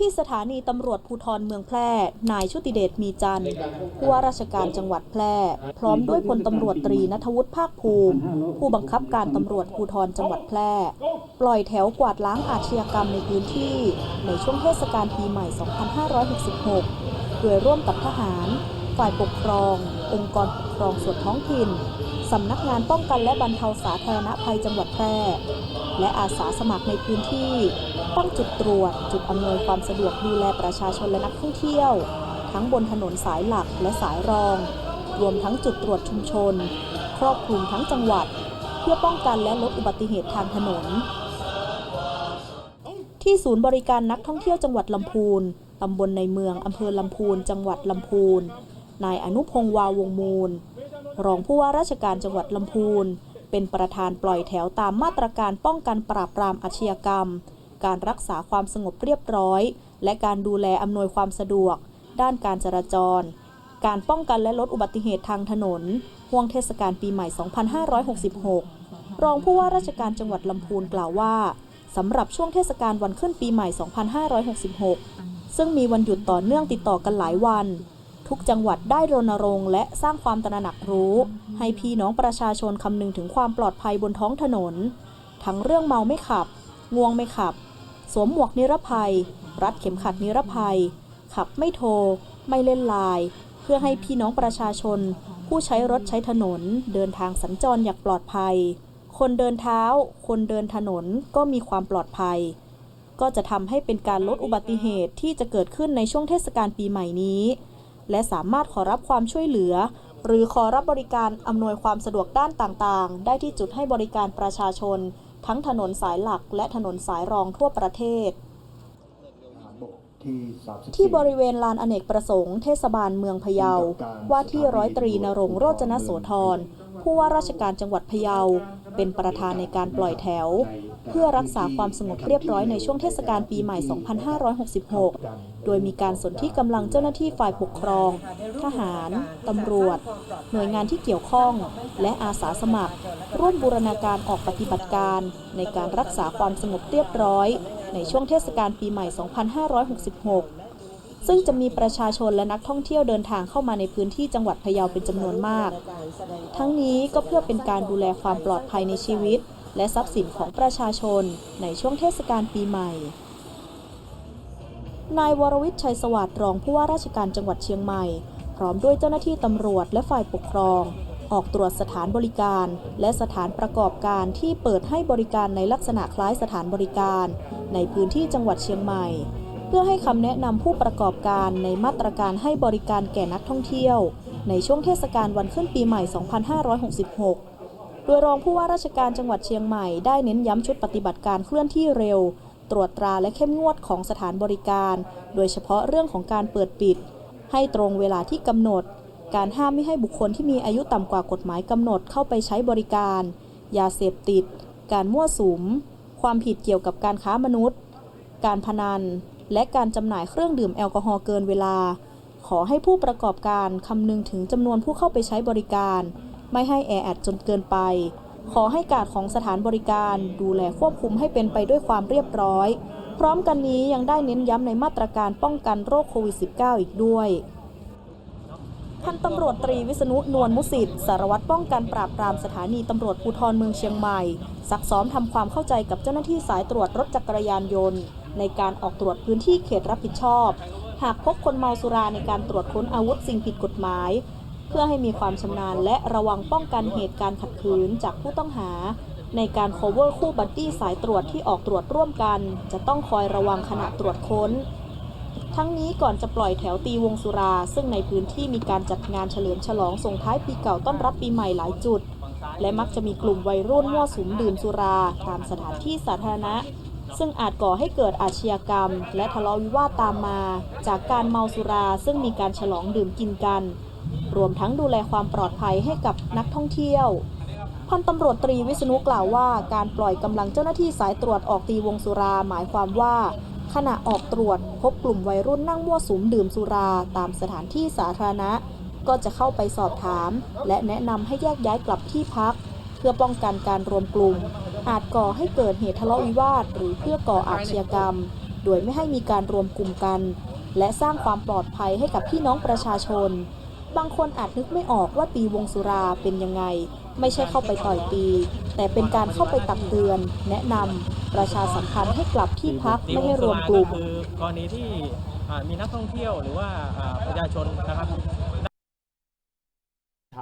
ที่สถานีตำรวจภูธรเมืองแพร่ นายชุติเดชมีจันทร์ผู้ว่าราชการจังหวัดแพร่ พร้อมด้วยพลตำรวจตรีนัทวุฒิภาคภูมิ ผู้บังคับการตำรวจภูธรจังหวัดแพร่ ปล่อยแถวกวาดล้างอาชญากรรมในพื้นที่ ในช่วงเทศกาลปีใหม่ 2566 โดยร่วมกับทหาร ฝ่ายปกครอง องค์กรปกครองส่วนท้องถิ่นสำนักงานป้องกันและบรรเทาสาธารณภัยจังหวัดแพร่ และอาสาสมัครในพื้นที่ตั้งจุดตรวจ จุดอำนวยความสะดวกดูแลประชาชนและนักท่องเที่ยว ทั้งบนถนนสายหลักและสายรอง รวมทั้งจุดตรวจชุมชน ครอบคลุมทั้งจังหวัด เพื่อป้องกันและลดอุบัติเหตุทางถนน ที่ศูนย์บริการนักท่องเที่ยวจังหวัดลำพูนตำบลในเมืองอำเภอลำพูน จังหวัดลำพูนนายอนุพงษ์วาวงมูล รองผู้ว่าราชการจังหวัดลำพูน เป็นประธานปล่อยแถวตามมาตรการป้องกันปราบปรามอาชญากรรม การรักษาความสงบเรียบร้อย และการดูแลอำนวยความสะดวก ด้านการจราจร การป้องกันและลดอุบัติเหตุทางถนนห่วงเทศกาลปีใหม่ 2566 รองผู้ว่าราชการจังหวัดลำพูนกล่าวว่าสำหรับช่วงเทศกาลวันขึ้นปีใหม่ 2566 ซึ่งมีวันหยุดต่อเนื่องติดต่อกันหลายวัน ทุกจังหวัดได้รณรงค์และสร้างความตระหนักรู้ ให้พี่น้องประชาชนคำนึงถึงความปลอดภัยบนท้องถนน ทั้งเรื่องเมาไม่ขับ ง่วงไม่ขับ สวมหมวกนิรภัย รัดเข็มขัดนิรภัย ขับไม่โทร ไม่เล่นไลน์เพื่อให้พี่น้องประชาชน ผู้ใช้รถใช้ถนน เดินทางสัญจรอย่างปลอดภัย คนเดินเท้า คนเดินถนนก็มีความปลอดภัย ก็จะทำให้เป็นการลดอุบัติเหตุที่จะเกิดขึ้นในช่วงเทศกาลปีใหม่นี้ และสามารถขอรับความช่วยเหลือ หรือขอรับบริการอำนวยความสะดวกด้านต่างๆ ได้ที่จุดให้บริการประชาชน ทั้งถนนสายหลักและถนนสายรองทั่วประเทศ ที่บริเวณลานอเนกประสงค์เทศบาลเมืองพะเยา ว่าที่ร้อยตรีนรงโรจนโสธรผู้ว่าราชการจังหวัดพะเยา เป็นประธานในการปล่อยแถว เพื่อรักษาความสงบเรียบร้อยในช่วงเทศกาลปีใหม่ 2566 โดยมีการสนที่กำลังเจ้าหน้าที่ฝ่ายปกครอง ทหาร ตำรวจ หน่วยงานที่เกี่ยวข้อง และอาสาสมัคร ร่วมบูรณาการออกปฏิบัติการ ในการรักษาความสงบเรียบร้อย ในช่วงเทศกาลปีใหม่ 2566ซึ่งจะมีประชาชนและนักท่องเที่ยวเดินทางเข้ามาในพื้นที่จังหวัดพะเยาเป็นจำนวนมาก ทั้งนี้ก็เพื่อเป็นการดูแลความปลอดภัยในชีวิต และทรัพย์สินของประชาชนในช่วงเทศกาลปีใหม่ นายวรวิทย์ชัยสวัสดิ์รองผู้ว่าราชการจังหวัดเชียงใหม่ พร้อมด้วยเจ้าหน้าที่ตำรวจและฝ่ายปกครอง ออกตรวจสถานบริการ และสถานประกอบการที่เปิดให้บริการในลักษณะคล้ายสถานบริการ ในพื้นที่จังหวัดเชียงใหม่ เพื่อให้คำแนะนำผู้ประกอบการในมาตรการให้บริการแก่นักท่องเที่ยว ในช่วงเทศกาลวันขึ้นปีใหม่ 2566 โดยรองผู้ว่าราชการจังหวัดเชียงใหม่ได้เน้นย้ำชุดปฏิบัติการเคลื่อนที่เร็ว ตรวจตราและเข้มงวดของสถานบริการ โดยเฉพาะเรื่องของการเปิดปิด ให้ตรงเวลาที่กำหนด การห้ามไม่ให้บุคคลที่มีอายุต่ำกว่ากฎหมายกำหนดเข้าไปใช้บริการ ยาเสพติด การมั่วสุม ความผิดเกี่ยวกับการค้ามนุษย์ การพนัน และการจำหน่ายเครื่องดื่มแอลกอฮอล์เกินเวลา ขอให้ผู้ประกอบการคำนึงถึงจำนวนผู้เข้าไปใช้บริการ ไม่ให้แออัดจนเกินไป ขอให้การของสถานบริการดูแลควบคุมให้เป็นไปด้วยความเรียบร้อย พร้อมกันนี้ยังได้เน้นย้ำในมาตรการป้องกันโรคโควิด -19 อีกด้วยพันตำรวจตรีวิษณุนวลมุสิตสารวัตรป้องกันปราบปรามสถานีตำรวจภูธรเมืองเชียงใหม่ ซักซ้อมทำความเข้าใจกับเจ้าหน้าที่สายตรวจรถจักรยานยนต์ ในการออกตรวจพื้นที่เขตรับผิดชอบ หากพบคนเมาสุราในการตรวจค้นอาวุธสิ่งผิดกฎหมาย เพื่อให้มีความชำนาญและระวังป้องกันเหตุการณ์ขัดขืนจากผู้ต้องหา ในการ cover คู่บัดดี้สายตรวจที่ออกตรวจร่วมกัน จะต้องคอยระวังขณะตรวจค้น ทั้งนี้ก่อนจะปล่อยแถวตีวงสุรา ซึ่งในพื้นที่มีการจัดงานเฉลิมฉลองส่งท้ายปีเก่าต้อนรับปีใหม่หลายจุด และมักจะมีกลุ่มวัยรุ่นมั่วสุมดื่มสุรา ตามสถานที่สาธารณะซึ่งอาจก่อให้เกิดอาชญากรรม และทะเลาะวิวาทตามมา จากการเมาสุราซึ่งมีการฉลองดื่มกินกัน รวมทั้งดูแลความปลอดภัยให้กับนักท่องเที่ยว พันตำรวจตรีวิษณุกล่าวว่า การปล่อยกำลังเจ้าหน้าที่สายตรวจออกตีวงสุรา หมายความว่า ขณะออกตรวจพบกลุ่มวัยรุ่นนั่งมั่วสุมดื่มสุรา ตามสถานที่สาธารณะ ก็จะเข้าไปสอบถาม และแนะนำให้แยกย้ายกลับที่พัก เพื่อป้องกันการรวมกลุ่ม อาจก่อให้เกิดเหตุทะเลาะวิวาท หรือเพื่อก่ออาชญากรรม โดยไม่ให้มีการรวมกลุ่มกัน และสร้างความปลอดภัยให้กับพี่น้องประชาชน บางคนอาจนึกไม่ออกว่าตีวงสุราเป็นยังไง ไม่ใช่เข้าไปต่อยตี แต่เป็นการเข้าไปตักเตือน แนะนำประชาสัมพันธ์ให้กลับที่พักไม่ให้รวมกลุ่มคือกรณีที่มีนักท่องเที่ยวหรือว่าประชาชนนะครับ